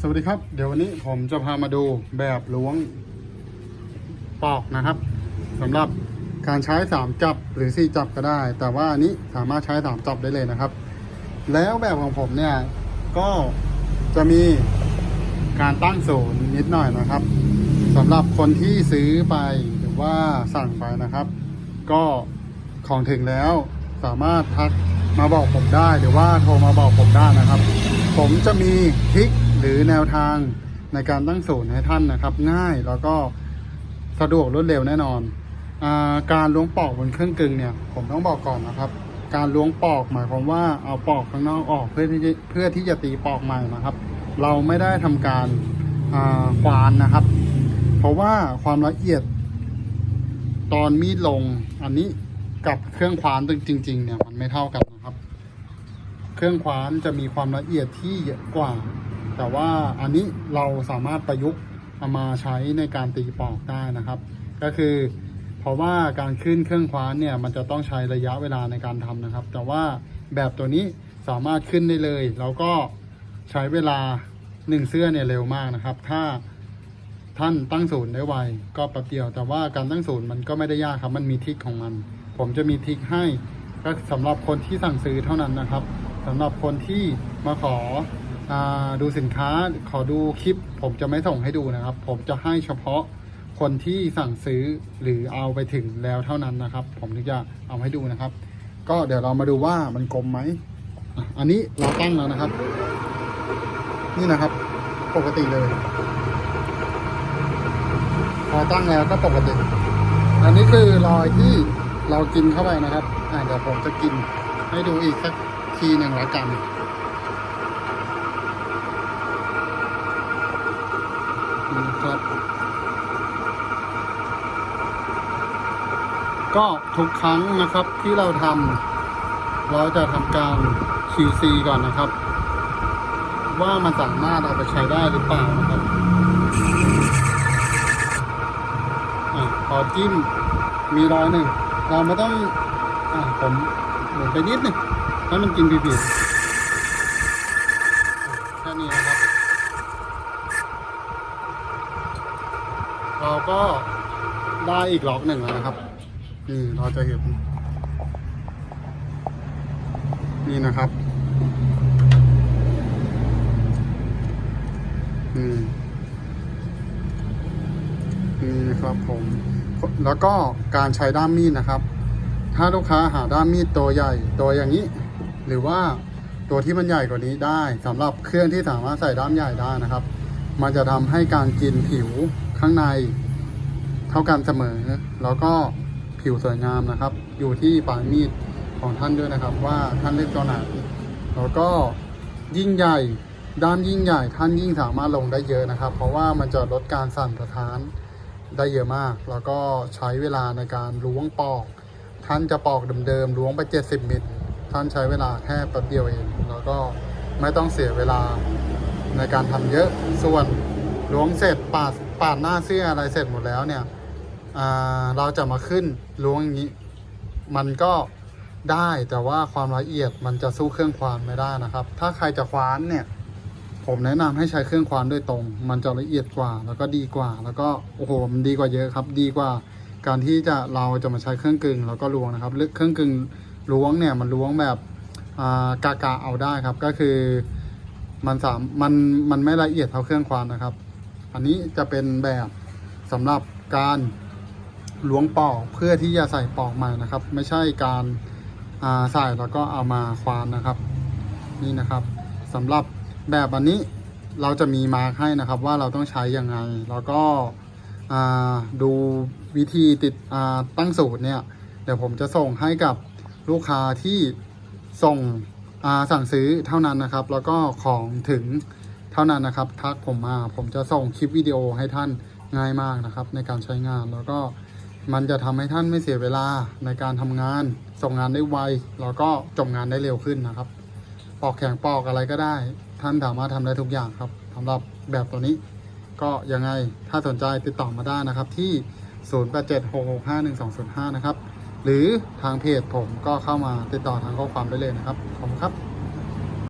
สวัสดีครับ เดี๋ยววันนี้ผมจะพามาดูแบบล้วงปอกนะครับสำหรับการใช้ 3 จับหรือ 4 จับก็ได้ แต่ว่าอันนี้สามารถใช้ 3 จับได้เลยนะครับ แล้วแบบของผมเนี่ย ก็จะมีการตั้งศูนย์นิดหน่อยนะครับสำหรับคนที่ซื้อไปหรือว่าสั่งไปนะครับ ก็ของถึงแล้วสามารถทักมาบอกผมได้หรือว่าโทรมาบอกผมได้นะครับ ผมจะมีทริค หรือแนวทางในการตั้งศูนย์ให้ท่านนะครับ ง่ายแล้วก็สะดวกรวดเร็วแน่นอนอการล้วงปอกบนเครื่องกลึงเนี่ย ผมต้องบอกก่อนนะครับ การล้วงปอกหมายความว่าเอาปอกข้างนอกออกเพื่อที่เพื่อที่จะตีปอกใหม่นะครับ เราไม่ได้ทำการควานนะครับ เพราะว่าความละเอียดตอนมีดลงอันนี้กับเครื่องคว้านจริง ๆ เนี่ยมันไม่เท่ากันนะครับ เครื่องคว้านจะมีความละเอียดที่เยอะกว่า แต่ว่าอันนี้เราสามารถประยุกต์เอามาใช้ในการตีปอกได้นะครับ ก็คือ เพราะว่าการขึ้นเครื่องคว้านเนี่ยมันจะต้องใช้ระยะเวลาในการทำนะครับ แต่ว่าแบบตัวนี้สามารถขึ้นได้เลย แล้วก็ใช้เวลาหนึ่งเสื้อเนี่ยเร็วมากนะครับ ถ้าท่านตั้งศูนย์ได้ไวก็แป๊บเดียว แต่ว่าการตั้งศูนย์มันก็ไม่ได้ยากครับ มันมีทิคของมัน ผมจะมีทิคให้ก็สำหรับคนที่สั่งซื้อเท่านั้นนะครับสำหรับคนที่มาขอ ดูสินค้าขอดูคลิป ผมจะไม่ส่งให้ดูนะครับ ผมจะให้เฉพาะคนที่สั่งซื้อหรือเอาไปถึงแล้วเท่านั้นนะครับ ผมถึงจะเอาให้ดูนะครับ ก็เดี๋ยวเรามาดูว่ามันกลมไหมอันนี้เราตั้งแล้วนะครับ นี่นะครับ ปกติเลย พอตั้งแล้วก็ปกติ อันนี้คือรอยที่เรากินเข้าไปนะครับเดี๋ยวผมจะกินให้ดูอีกสักทีหนึ่งล้วกันนี่นะครับ ก็ทุกครั้งนะครับที่เราทำเราจะทำการ QC ก่อนนะครับ ว่ามันสามารถเอาไปใช้ได้หรือเปล่านะครับอะพอจิ้มมีรอยหนึ่ง เราไม่ต้องอะผมหมุนไปนิดหนึ่งให้มันกินผิดๆแค่นี้นะครับ เราก็ได้อีกล็อกหนึ่งแล้วนะครับ นี่เราจะเห็น นี่นะครับอืมนี่ครับผม แล้วก็การใช้ด้ามมีดนะครับ ถ้าลูกค้าหาด้ามมีดตัวใหญ่ตัวอย่างนี้ หรือว่าตัวที่มันใหญ่กว่านี้ได้สำหรับเครื่องที่สามารถใส่ด้ามใหญ่ได้นะครับ มันจะทำให้การกินผิวข้างใน เท่ากันเสมอ แล้วก็ ผิวสวยงามนะครับ อยู่ที่ปลายมีดของท่านด้วยนะครับ ว่าท่านเลือกตัวไหนแล้วก็ยิ่งใหญ่ด้ามยิ่งใหญ่ท่านยิ่งสามารถลงได้เยอะนะครับ เพราะว่ามันจะลดการสั่นสะท้านได้เยอะมาก แล้วก็ใช้เวลาในการล้วงปอก ท่านจะปอกเดิมๆล้วงไป 70 มิลท่านใช้เวลาแค่แป๊บเดียวเอง แล้วก็ไม่ต้องเสียเวลาในการทำเยอะส่วนล้วงเสร็จปาดปาดหน้าเสื้ออะไรเสร็จหมดแล้วเนี่ย เราจะมาขึ้นล้วงอย่างนี้ มันก็ได้แต่ว่าความละเอียดมันจะสู้เครื่องควานไม่ได้นะครับ ถ้าใครจะคว้านเนี่ย ผมแนะนำให้ใช้เครื่องควานโดยตรง มันจะละเอียดกว่า แล้วก็ดีกว่า แล้วก็โอ้โหมันดีกว่าเยอะครับ ดีกว่า การที่จะเราจะมาใช้เครื่องกึ่งแล้วก็ล้วงนะครับเครื่องกึ่งล้วงเนี่ยมันล้วงแบบกากาเอาได้ครับ ก็คือมันสามมันมันไม่ละเอียดเท่าเครื่องควานนะครับ อันนี้จะเป็นแบบสำหรับการ ล้วงปอกเพื่อที่จะใส่ปอกใหม่นะครับ ไม่ใช่การาใส่แล้วก็เอามาควานนะครับ นี่นะครับสำหรับแบบอันนี้เราจะมีมาร์คให้นะครับว่าเราต้องใช้ยังไง แล้วก็ดูวิธีติดตั้งสูตรเนี่ยเดี๋ยวผมจะส่งให้กับลูกค้าที่ส่งสั่งซื้อเท่านั้นนะครับ แล้วก็ของถึงเท่านั้นนะครับ ทักผมมาผมจะส่งคลิปวิดีโอให้ท่านง่ายมากนะครับ ในการใช้งานแล้วก็ มันจะทำให้ท่านไม่เสียเวลาในการทำงาน ส่งงานได้ไว แล้วก็จบงานได้เร็วขึ้นนะครับ ปอกแข็งปอกอะไรก็ได้ ท่านสามารถทำได้ทุกอย่างครับสำหรับแบบตัวนี้ ก็ยังไงถ้าสนใจติดต่อมาได้นะครับที่ 0876651205 นะครับ หรือทางเพจผมก็เข้ามาติดต่อทางข้อความได้เลยนะครับ ขอบคุณครับ